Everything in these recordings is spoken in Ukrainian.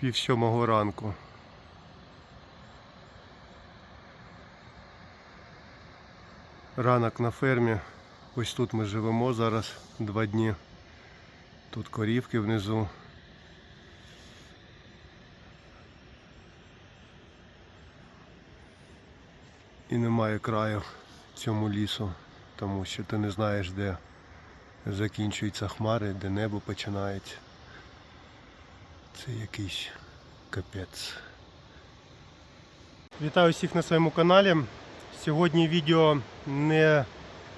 Пів сьомого ранку. Ранок на фермі. Ось тут ми живемо зараз два дні. Тут корівки внизу. І немає краю цьому лісу, тому що ти не знаєш, де закінчуються хмари, де небо починається. Це якийсь капець. Вітаю всіх на своєму каналі. Сьогодні відео не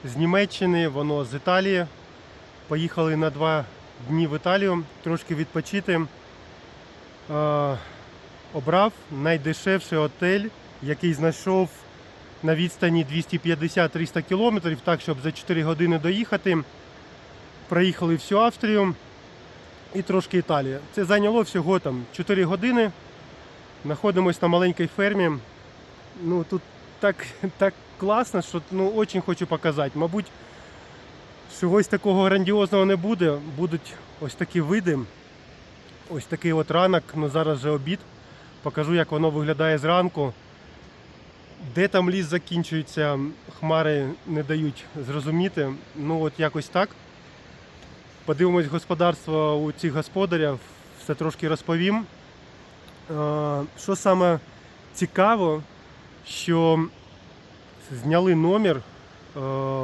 з Німеччини, воно з Італії. Поїхали на два дні в Італію, трошки відпочити. Е, обрав найдешевший отель, який знайшов на відстані 250-300 кілометрів, так, щоб за 4 години доїхати. Проїхали всю Австрію і трошки Італії. Це зайняло всього там 4 години. Знаходимося на маленькій фермі. Ну тут так, так класно, що ну, дуже хочу показати. Мабуть, чогось такого грандіозного не буде. Будуть ось такі види. Ось такий от ранок, ну зараз вже обід. Покажу, як воно виглядає зранку. Де там ліс закінчується, хмари не дають зрозуміти. Ну от якось так. Подивимось господарство у цих господарів, все трошки розповім. Е, Що саме цікаво, що зняли номер е,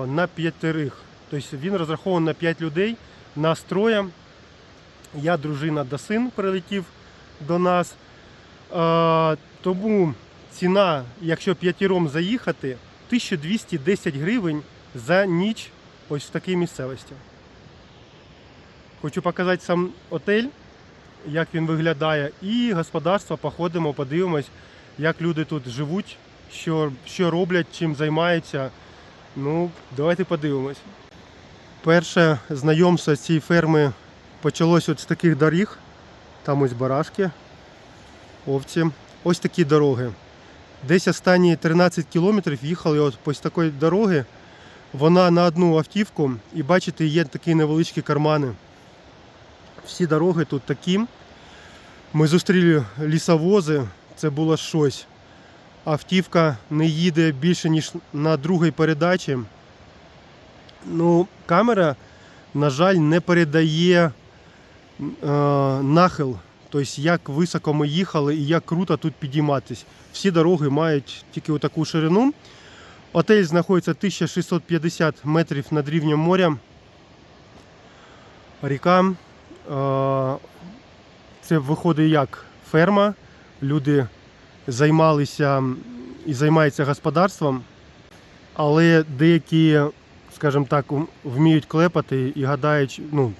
на п'ятерих. Тобто він розрахований на 5 людей, нас троє. Я, дружина та син прилетів до нас. Е, Тому ціна, якщо п'ятіром заїхати, 1210 гривень за ніч ось в такій місцевості. Хочу показати сам отель, як він виглядає, і господарство походимо, подивимось, як люди тут живуть, що, що роблять, чим займаються. Ну, давайте подивимось. Перше знайомство з цієї ферми почалось от з таких доріг. Там ось барашки, овці. Ось такі дороги. Десь останні 13 кілометрів їхали от по такої дороги. Вона на одну автівку, і бачите, є такі невеличкі кармани. Всі дороги тут такі. Ми зустріли лісовози, це було щось. Автівка не їде більше, ніж на другій передачі. Ну, камера, на жаль, не передає е, нахил. Тобто, як високо ми їхали і як круто тут підійматись. Всі дороги мають тільки таку ширину. Отель знаходиться 1650 метрів над рівнем моря. Ріка. Е, Це виходить як ферма. Люди займалися і займаються господарством, але деякі, скажімо так, вміють клепати і гадають, ну,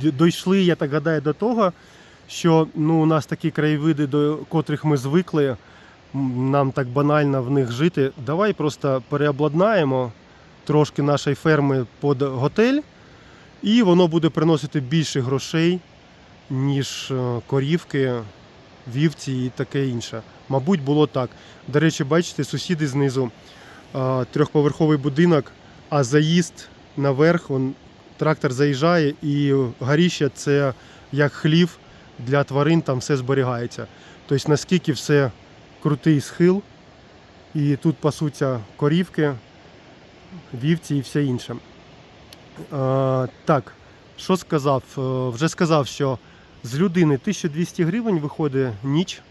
дійшли, я так гадаю, до того, що ну, у нас такі краєвиди, до котрих ми звикли, нам так банально в них жити. Давай просто переобладнаємо трошки нашої ферми під готель, і воно буде приносити більше грошей, ніж е, корівки, вівці і таке інше. Мабуть, було так. До речі, бачите, сусіди знизу е, трьохповерховий будинок, а заїзд наверх, он, трактор заїжджає, і горіще це як хлів для тварин, там все зберігається. Тобто наскільки все крутий схил, і тут пасуться корівки, вівці і все інше. Е, так, що сказав? Е, Вже сказав, що з людини 1200 гривень виходить ніч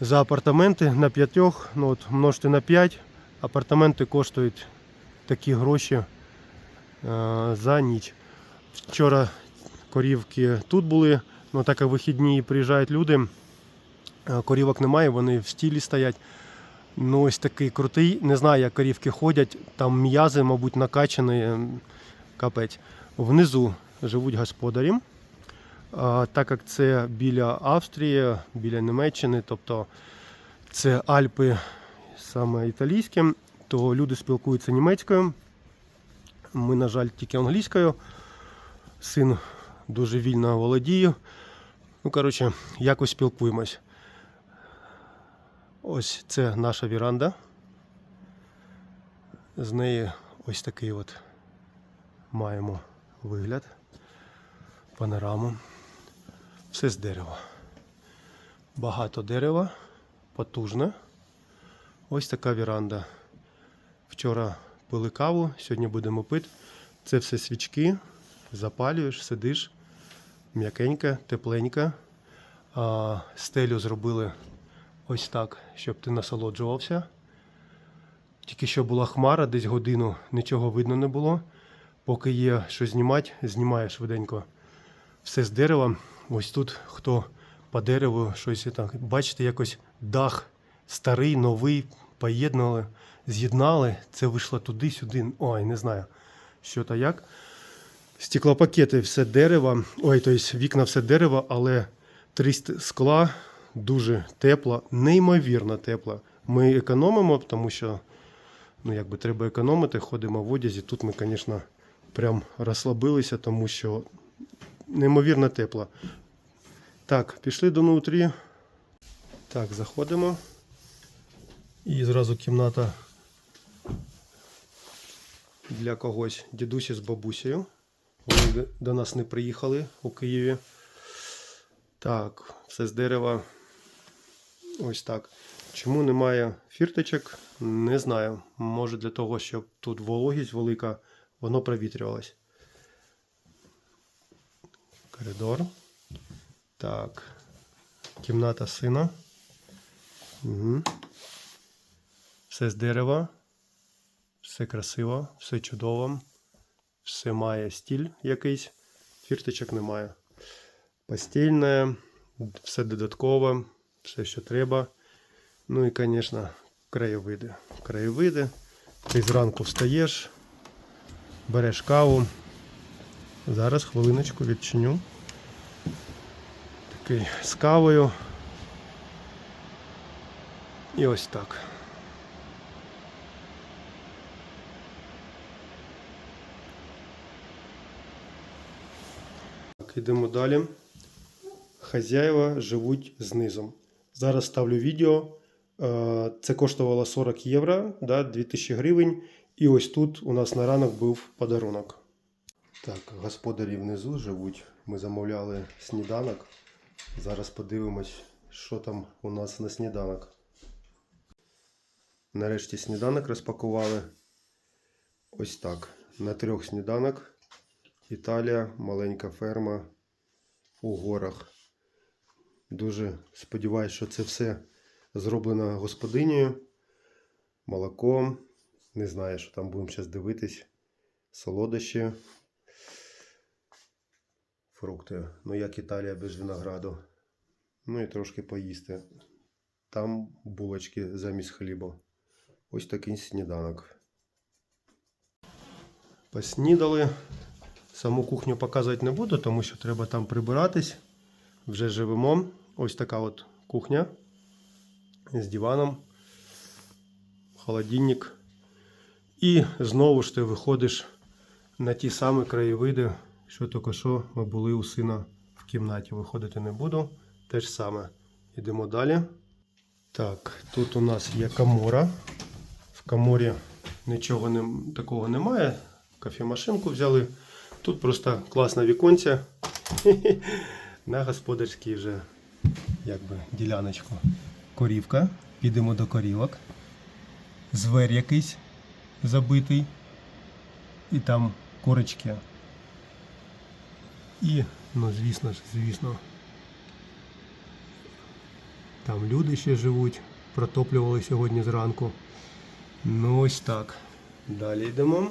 за апартаменти на п'ятьох, ну от множте на 5, апартаменти коштують такі гроші е, за ніч. Вчора корівки тут були, ну так як вихідні приїжджають люди, корівок немає, вони в стілі стоять. Ну, ось такий крутий. Не знаю, як корівки ходять. Там м'язи, мабуть, накачані. Капець. Внизу живуть господарі. А, так як це біля Австрії, біля Німеччини, тобто це Альпи саме італійські, то люди спілкуються німецькою. Ми, на жаль, тільки англійською. Син дуже вільно володіє. Ну, коротше, якось спілкуємось. Ось це наша віранда. З неї ось такий от маємо вигляд, панораму. Все з дерева. Багато дерева, потужне. Ось така віранда. Вчора пили каву, сьогодні будемо пити. Це все свічки, запалюєш, сидиш, м'якенька, тепленька. Стелю зробили ось так, щоб ти насолоджувався. Тільки що була хмара, десь годину нічого видно не було. Поки є що знімати, знімаєш швиденько. Все з дерева. Ось тут хто по дереву щось так. Бачите, якось дах старий, новий, поєднали, з'єднали. Це вийшло туди-сюди. Ой, не знаю, що та як. Стеклопакети все дерево. Ой, тобто вікна все дерево, але три скла дуже тепло, неймовірно тепло. Ми економимо, тому що ну, якби треба економити, ходимо в одязі. Тут ми, звісно, прям розслабилися, тому що неймовірно тепло. Так, пішли до нутрі. Так, заходимо. І зразу кімната для когось дідусі з бабусею. Вони до нас не приїхали у Києві. Так, все з дерева. Ось так. Чому немає фірточок? Не знаю. Може для того, щоб тут вологість велика, воно провітрювалось. Коридор. Так. Кімната сина. Угу. Все з дерева. Все красиво, все чудово. Все має стіль якийсь. Фірточок немає. Постільне, все додаткове, все, що треба. Ну і, звісно, краєвиди. Краєвиди. Ти зранку встаєш, береш каву. Зараз хвилиночку відчиню. Такий з кавою. І ось так. Так, ідемо далі. Хазяєва живуть знизу. Зараз ставлю відео. Е, Це коштувало 40 євро, да, 2000 гривень. І ось тут у нас на ранок був подарунок. Так, господарі внизу живуть. Ми замовляли сніданок. Зараз подивимось, що там у нас на сніданок. Нарешті сніданок розпакували. Ось так. На трьох сніданок. Італія, маленька ферма у горах. Дуже сподіваюся, що це все зроблено господинею. Молоко. Не знаю, що там будемо зараз дивитись. Солодощі. Фрукти. Ну, як Італія без винограду. Ну і трошки поїсти. Там булочки замість хліба. Ось такий сніданок. Поснідали. Саму кухню показувати не буду, тому що треба там прибиратись. Вже живемо. Ось така от кухня з диваном, холодильник. І знову ж ти виходиш на ті самі краєвиди, що тільки що ми були у сина в кімнаті. Виходити не буду. Те ж саме. Йдемо далі. Так, тут у нас є камора. В каморі нічого не, такого немає. Кофемашинку взяли. Тут просто класна віконця на господарській вже якби, діляночку. Корівка. Підемо до корівок. Звер якийсь забитий. І там корочки. І, ну, звісно ж, звісно, там люди ще живуть, протоплювали сьогодні зранку. Ну ось так. Далі йдемо.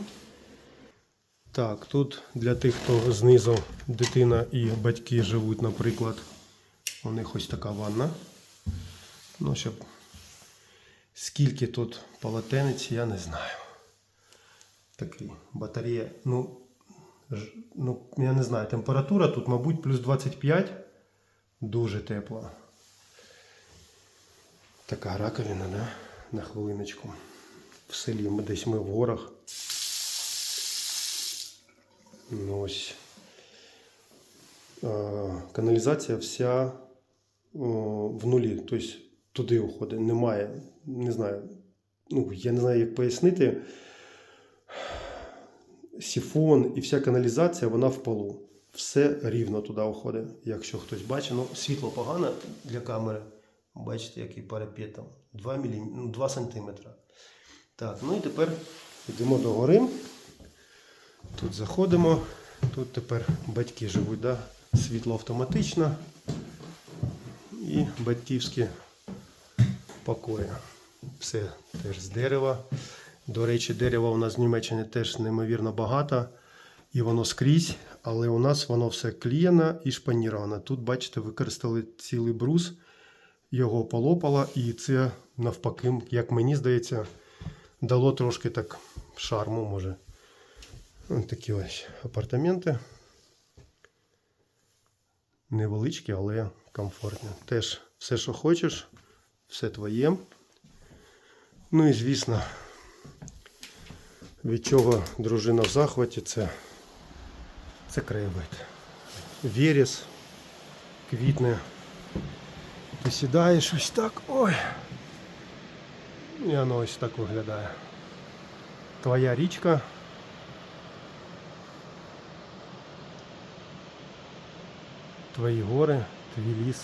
Так, тут для тих, хто знизу дитина і батьки живуть, наприклад, у них ось така ванна. Ну, щоб скільки тут полотенець, я не знаю. Такий батарея. Ну, ну, я не знаю, температура тут, мабуть, плюс 25. Дуже тепло. Така раковина, да? На хвилиночку. В селі десь ми в горах. Ну, ось. Каналізація вся в нулі. Тобто туди уходить. Немає. Не знаю. Ну, я не знаю, як пояснити. Сіфон і вся каналізація, вона в полу. Все рівно туди уходить. Якщо хтось бачить, ну світло погане для камери. Бачите, який парапет там. 2, мілі... ну, 2 сантиметра. Так, ну і тепер йдемо до гори. Тут заходимо. Тут тепер батьки живуть, да? світло автоматично і батьківські покої. Все теж з дерева. До речі, дерева у нас в Німеччині теж неймовірно багато. І воно скрізь, але у нас воно все клієно і шпаніровано. Тут, бачите, використали цілий брус, його полопало, і це навпаки, як мені здається, дало трошки так шарму, може. Ось такі ось апартаменти. Невеличкі, але комфортні. Теж все, що хочеш, все твоє. Ну і звісно, від чого дружина в захваті, це, це краєвид. Віріс, квітне. Ти сідаєш ось так. Ой. І воно ось так виглядає. Твоя річка. Твої гори, твій ліс.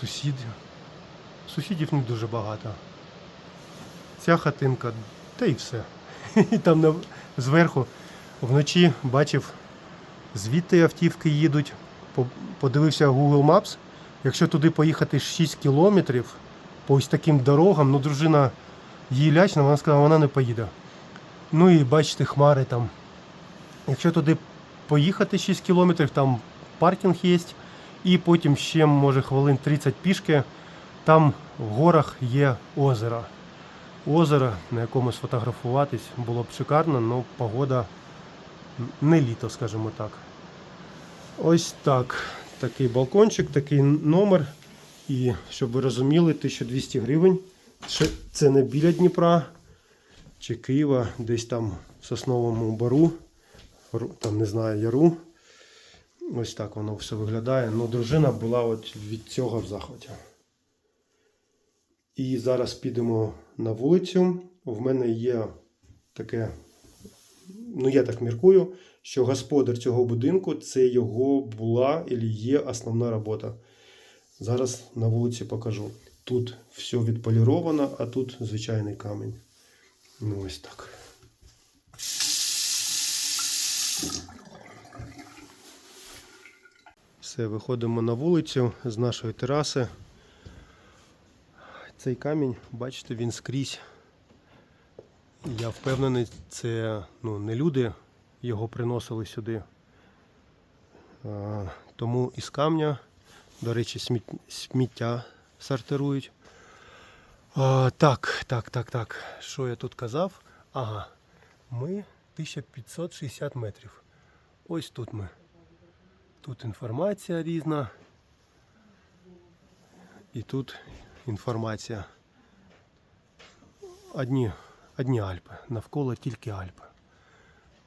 Сусіди. Сусідів не дуже багато. Ця хатинка, та й все. І там зверху вночі бачив, звідти автівки їдуть. Подивився Google Maps. Якщо туди поїхати 6 кілометрів по ось таким дорогам, ну дружина їй лячна, вона сказала, вона не поїде. Ну і бачите, хмари там. Якщо туди поїхати 6 кілометрів, там паркінг є, і потім ще, може, хвилин 30 пішки, там в горах є озеро. Озеро, на якому сфотографуватись було б шикарно, але погода не літо, скажімо так. Ось так. Такий балкончик, такий номер. І щоб ви розуміли, 1200 гривень. Це не біля Дніпра чи Києва, десь там в Сосновому бару, там не знаю, яру. Ось так воно все виглядає. Ну, дружина була от від цього в захваті. І зараз підемо на вулицю. В мене є таке, ну я так міркую, що господар цього будинку це його була і є основна робота. Зараз на вулиці покажу. Тут все відполіровано, а тут звичайний камінь. Ну ось так. Все, виходимо на вулицю з нашої тераси. Цей камінь, бачите, він скрізь. Я впевнений, це ну, не люди його приносили сюди. А, тому із камня, до речі, сміт- сміття сортирують. А, так, так, так, так. Що я тут казав? Ага. Ми 1560 метрів. Ось тут ми. Тут інформація різна. І тут інформація. Одні, одні Альпи. Навколо тільки Альпи.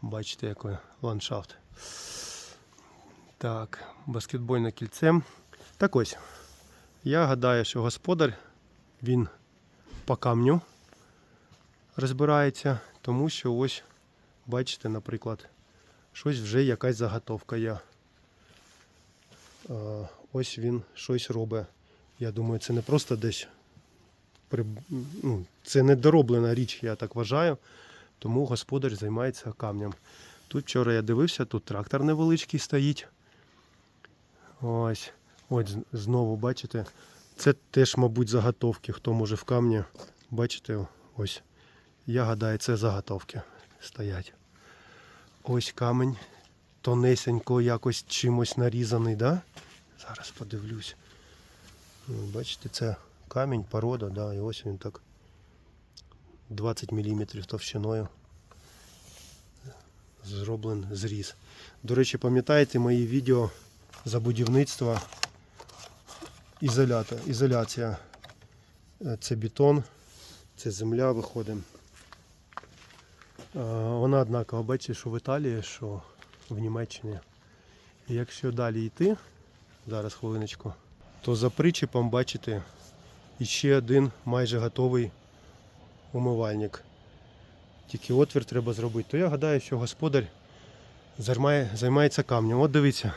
Бачите, який ландшафт. Так, баскетбольне кільце. Так ось. Я гадаю, що господар він по камню розбирається, тому що ось, бачите, наприклад, щось вже якась заготовка є. Ось він щось робить. Я думаю, це не просто десь. Ну, це не дороблена річ, я так вважаю. Тому господар займається камнем. Тут вчора я дивився, тут трактор невеличкий стоїть. Ось. Ось знову бачите. Це теж, мабуть, заготовки. Хто може в камні. Бачите, ось. Я гадаю, це заготовки стоять. Ось камінь. Тонесенько якось чимось нарізаний, да? Зараз подивлюсь. Ну, Бачите, це камінь, порода, да, і ось він так 20 мм товщиною зроблений зріз. До речі, пам'ятаєте мої відео за будівництво ізолята, ізоляція. Е, Це бетон, це земля виходить. Е, Вона однакова, бачите, що в Італії, що в Німеччині. І якщо далі йти, зараз хвилиночку, то за причепом бачите іще один майже готовий умивальник. Тільки отвір треба зробити. То я гадаю, що господар займає, займається камнем. От дивіться,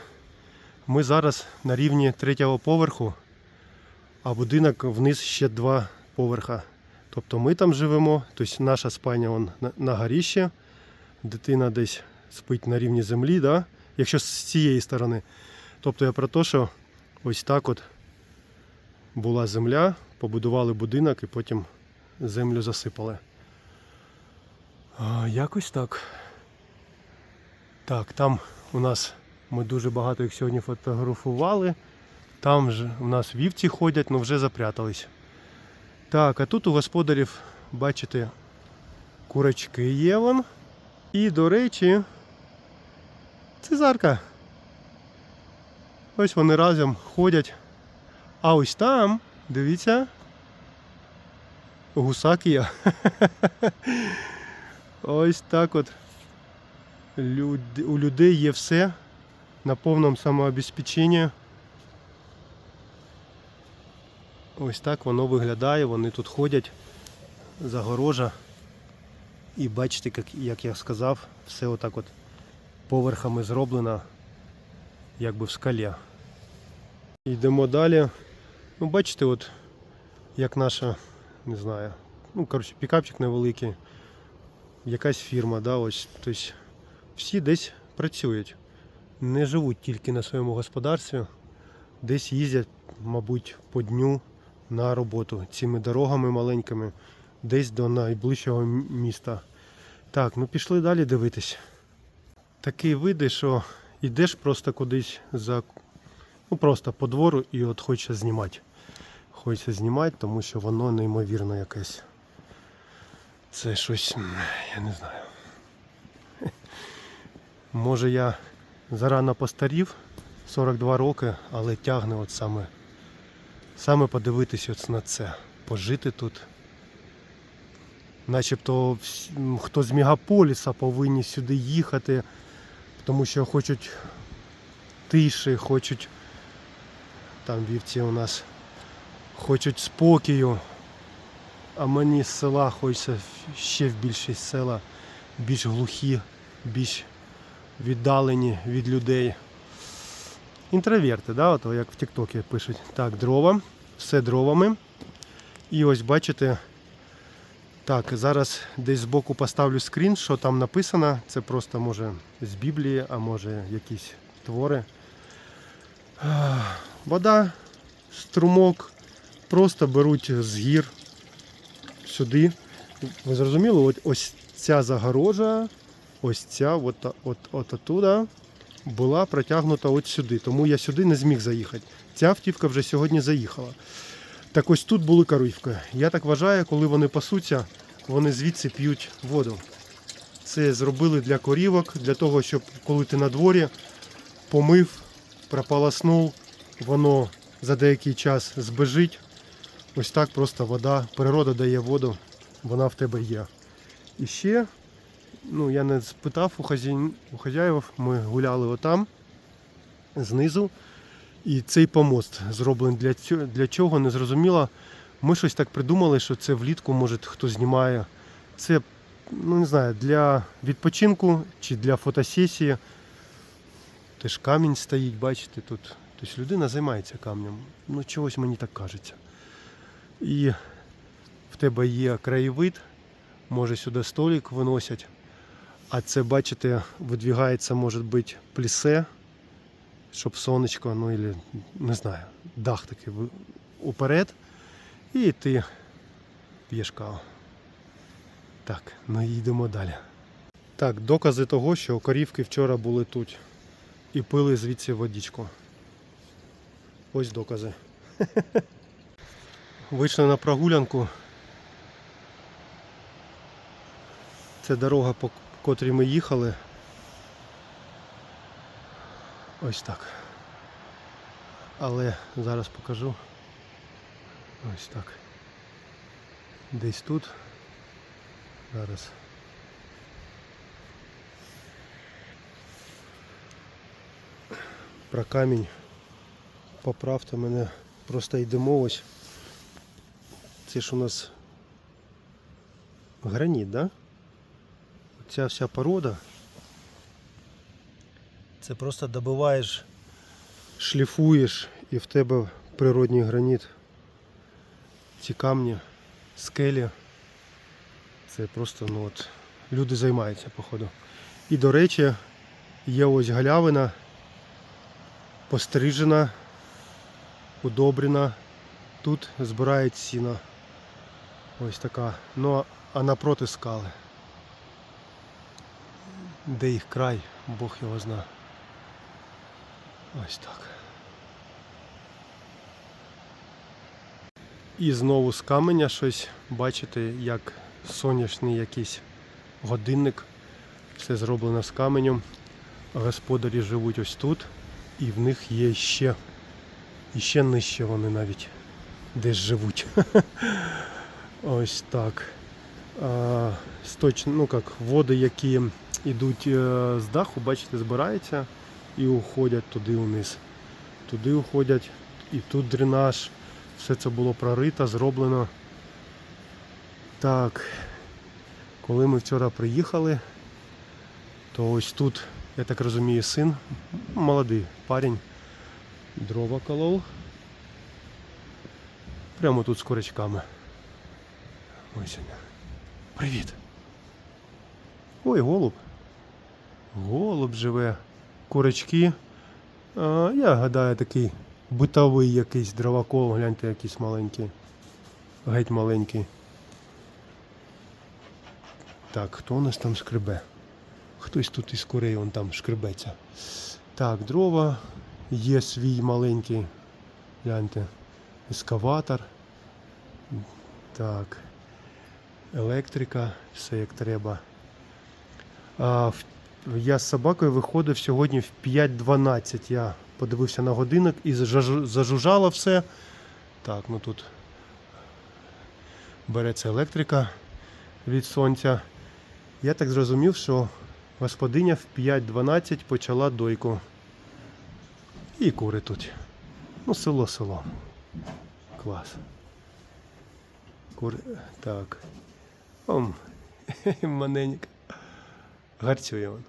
ми зараз на рівні третього поверху. а будинок вниз ще два поверха. Тобто ми там живемо, тобто наша спальня он на, на горіще, дитина десь спить на рівні землі, да? якщо з цієї сторони. Тобто я про те, що ось так от була земля, побудували будинок і потім землю засипали. А, якось так. Так, там у нас ми дуже багато їх сьогодні фотографували. Там ж у нас вівці ходять, але вже запрятались. Так, а тут у господарів, бачите, курочки є вон. І, до речі, цезарка. Ось вони разом ходять. А ось там, дивіться, гусак є. Ось так от. У людей є все на повному самообезпеченні. Ось так воно виглядає, вони тут ходять, загорожа. І бачите, як, я сказав, все отак от поверхами зроблено, якби в скалі. Йдемо далі. Ну, бачите, от як наша, не знаю, ну, коротше, пікапчик невеликий, якась фірма, да, ось, тобто всі десь працюють. Не живуть тільки на своєму господарстві, десь їздять, мабуть, по дню на роботу цими дорогами маленькими, десь до найближчого міста. Так, ну пішли далі дивитись. Такі види, що йдеш просто кудись за ну просто по двору і от хочеться знімати. Хочеться знімати, тому що воно неймовірно якесь. Це щось, я не знаю. Може я зарано постарів, 42 роки, але тягне от саме, саме подивитись от на це, пожити тут. Начебто хто з мегаполіса повинні сюди їхати, тому що хочуть тиші, хочуть там вівці у нас хочуть спокою, а мені з села хочеться ще в більшість села, більш глухі, більш віддалені від людей. Інтроверти, да, от як в Тіктокі пишуть. Так, дрова, все дровами. І ось бачите, так, зараз десь збоку поставлю скрін, що там написано. Це просто може з Біблії, а може якісь твори. Вода, струмок, просто беруть з гір сюди. Ви зрозуміли, от ось ця загорожа, ось ця, от, от, от оттуда була протягнута от сюди. Тому я сюди не зміг заїхати. Ця автівка вже сьогодні заїхала. Так ось тут були коровки. Я так вважаю, коли вони пасуться, вони звідси п'ють воду. Це зробили для корівок, для того, щоб коли ти на дворі помив, прополоснув, воно за деякий час збежить. Ось так просто вода, природа дає воду, вона в тебе є. І ще, ну я не спитав у хазяїв, ми гуляли отам, знизу. І цей помост зроблений для, цього, для чого, не зрозуміло. Ми щось так придумали, що це влітку, може хто знімає. Це, ну не знаю, для відпочинку чи для фотосесії. Теж камінь стоїть, бачите, тут. Тобто людина займається камнем. Ну, чогось мені так кажеться. І в тебе є краєвид, може сюди столик виносять. А це, бачите, видвігається, може бути, плісе, щоб сонечко, ну і не знаю, дах такий уперед. І ти п'єш каву. Так, ну і йдемо далі. Так, докази того, що корівки вчора були тут і пили звідси водичку. Ось докази. Вийшли на прогулянку. Це дорога, по котрій ми їхали. Ось так. Але зараз покажу. Ось так. Десь тут. Зараз. Про камінь. Поправте мене. Просто йдемо ось. Це ж у нас граніт, да? Ця вся порода. Це просто добиваєш, шліфуєш і в тебе природній граніт ці камні, скелі. Це просто ну от, люди займаються, походу. І до речі, є ось галявина, пострижена, удобрена. Тут збирають сіно. Ось така. Ну а напроти скали. Де їх край, Бог його зна. Ось так. І знову з каменя щось бачите, як сонячний якийсь годинник. Все зроблено з каменем. Господарі живуть ось тут, і в них є ще, і ще нижче вони навіть десь живуть. Ось так. Сточ, ну як, води, які йдуть е, з даху, бачите, збираються і уходять туди вниз. Туди уходять, і тут дренаж. Все це було прорито, зроблено. Так, коли ми вчора приїхали, то ось тут, я так розумію, син, молодий парень, дрова колов. Прямо тут з курочками. Ось він. Привіт. Ой, голуб. Голуб живе. Курочки. А, я гадаю, такий битовий якийсь дровокол, гляньте, якийсь маленький. Геть маленький. Так, хто у нас там скребе? Хтось тут із курей он там шкребеться. Так, дрова. Є свій маленький. Гляньте. Ескаватор. Так. Електрика, все як треба. А, я з собакою виходив сьогодні в 5.12. Я подивився на годинник і зажу- зажужжало все. Так, ну тут береться електрика від сонця. Я так зрозумів, що господиня в 5.12 почала дойку. І кури тут. Ну, село село. Клас. Кури. Так. Ом. Маненька. Гарцює він.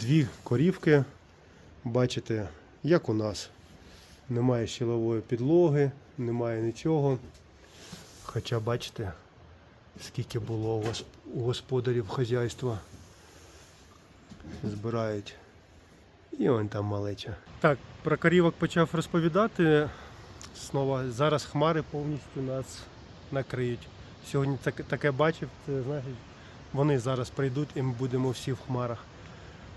Дві корівки. Bачите, як у нас. Немає щілової підлоги, немає нічого. Хоча бачите, скільки було у господарів хазяйства. Збирають. І он там малеча. Так, про корівок почав розповідати. Знову зараз хмари повністю нас накриють. Сьогодні таке бачив, це значить, вони зараз прийдуть і ми будемо всі в хмарах.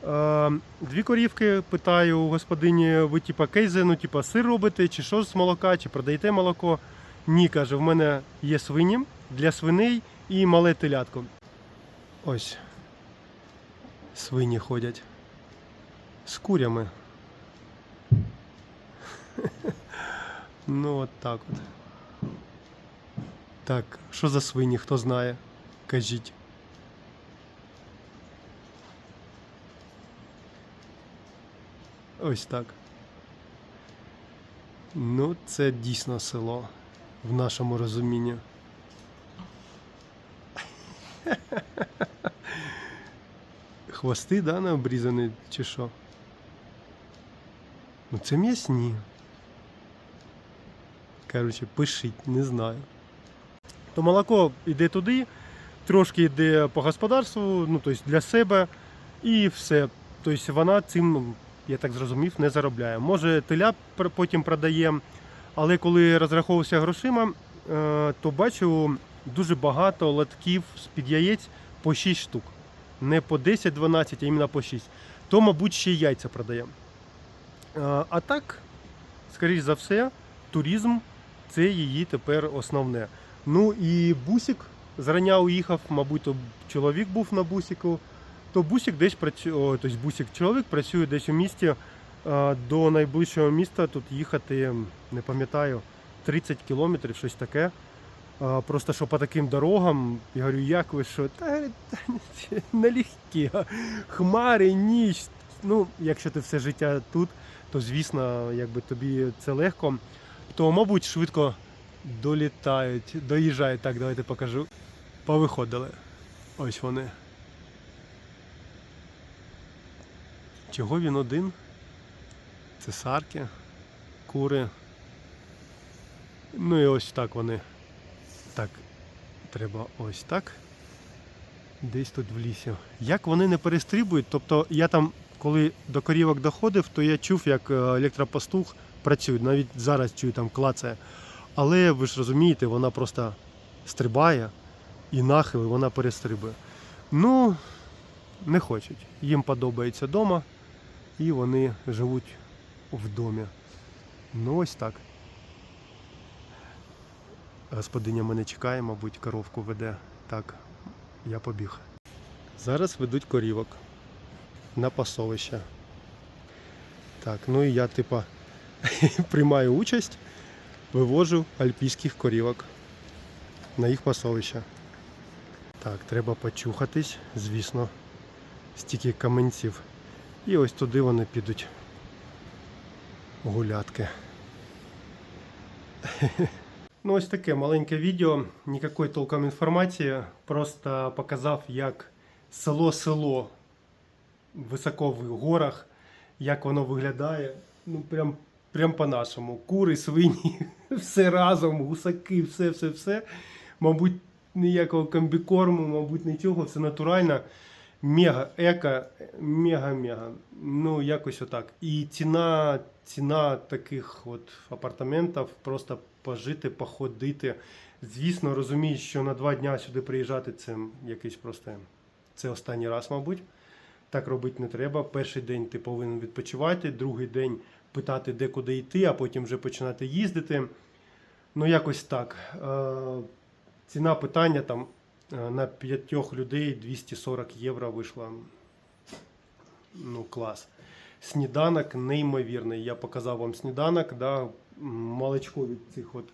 Е, дві корівки питаю у господині, ви типа кейзи, ну типа сир робите, чи що з молока, чи продаєте молоко. Ні, каже, в мене є свині для свиней і мале телятко. Ось. Свині ходять. З курями. Ну от так от. Так, що за свині, хто знає? Кажіть. Ось так. Ну, це дійсно село в нашому розумінні. Хвости, да, не обрізані чи що? Ну це м'ясні. Коротше, пишіть, не знаю. То молоко йде туди, трошки йде по господарству, ну тобто для себе, і все. Тобто вона цим, я так зрозумів, не заробляє. Може, теля потім продає, але коли розраховувався грошима, е, то бачу дуже багато лотків з-під яєць по 6 штук. Не по 10-12, а іменно по 6. То, мабуть, ще яйця продає. Е, А так, скоріш за все, туризм це її тепер основне. Ну і бусик зрання уїхав, мабуть, чоловік був на бусику. То бусик десь працює, тобто бусик чоловік працює десь у місті. До найближчого міста тут їхати, не пам'ятаю, 30 кілометрів, щось таке. Просто що по таким дорогам, я говорю, як ви що? Та налегкі, хмари, ніч. Ну, якщо ти все життя тут, то звісно, якби тобі це легко, то, мабуть, швидко долітають, доїжджають. Так, давайте покажу. Повиходили. Ось вони. Чого він один? Це сарки, кури. Ну і ось так вони. Так, треба ось так. Десь тут в лісі. Як вони не перестрибують, тобто я там, коли до корівок доходив, то я чув, як е, електропастух працює. Навіть зараз чую там клацає. Але ви ж розумієте, вона просто стрибає і нахили вона перестрибує. Ну, не хочуть. Їм подобається вдома, і вони живуть в домі. Ну, ось так. Господиня мене чекає, мабуть, коровку веде. Так, я побіг. Зараз ведуть корівок на пасовище. Так, ну і я, типа, приймаю участь, вивожу альпійських корівок на їх пасовище. Так, треба почухатись, звісно, стільки каменців. І ось туди вони підуть гулятки. Ну, ось таке маленьке відео, ніякої толком інформації. Просто показав, як село-село високо в горах, як воно виглядає. Ну, прям, прям по-нашому. Кури, свині, все разом, гусаки, все, все, все. Мабуть, ніякого комбікорму, мабуть, нічого, все натурально. Мега еко, мега-мега. Ну, якось отак. І ціна, ціна таких от апартаментів просто пожити, походити. Звісно, розумію, що на два дня сюди приїжджати це якийсь просто. Це останній раз, мабуть. Так робити не треба. Перший день ти повинен відпочивати, другий день питати, де куди йти, а потім вже починати їздити. Ну, якось так. Е, Ціна питання там на п'ятьох людей 240 євро вийшла. Ну, клас. Сніданок неймовірний. Я показав вам сніданок, да, молочко від цих от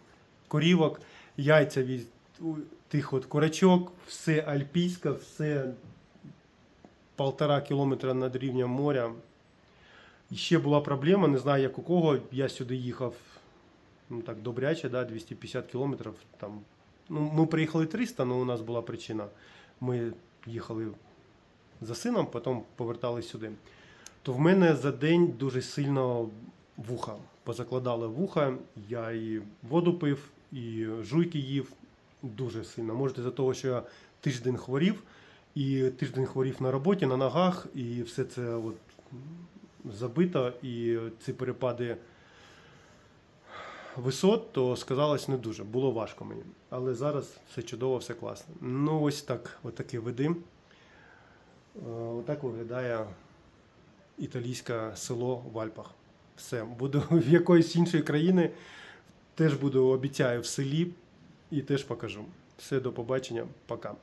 корівок, яйця від тих от курачок, все альпійське, все полтора кілометра над рівнем моря. Ще була проблема, не знаю як у кого. Я сюди їхав ну, так добряче, да, 250 кілометрів. Там. Ну, ми приїхали 300, але у нас була причина. Ми їхали за сином, потім повертались сюди. То в мене за день дуже сильно вуха. Позакладали вуха, я і воду пив, і жуйки їв дуже сильно. Може, за того, що я тиждень хворів, і тиждень хворів на роботі, на ногах, і все це от забито, і ці перепади висот, то сказалось не дуже. Було важко мені. Але зараз все чудово, все класно. Ну, ось так, отакі види. Е, Отак виглядає італійське село в Альпах. Все, буду в якоїсь іншої країни. Теж буду обіцяю в селі і теж покажу. Все, до побачення, пока.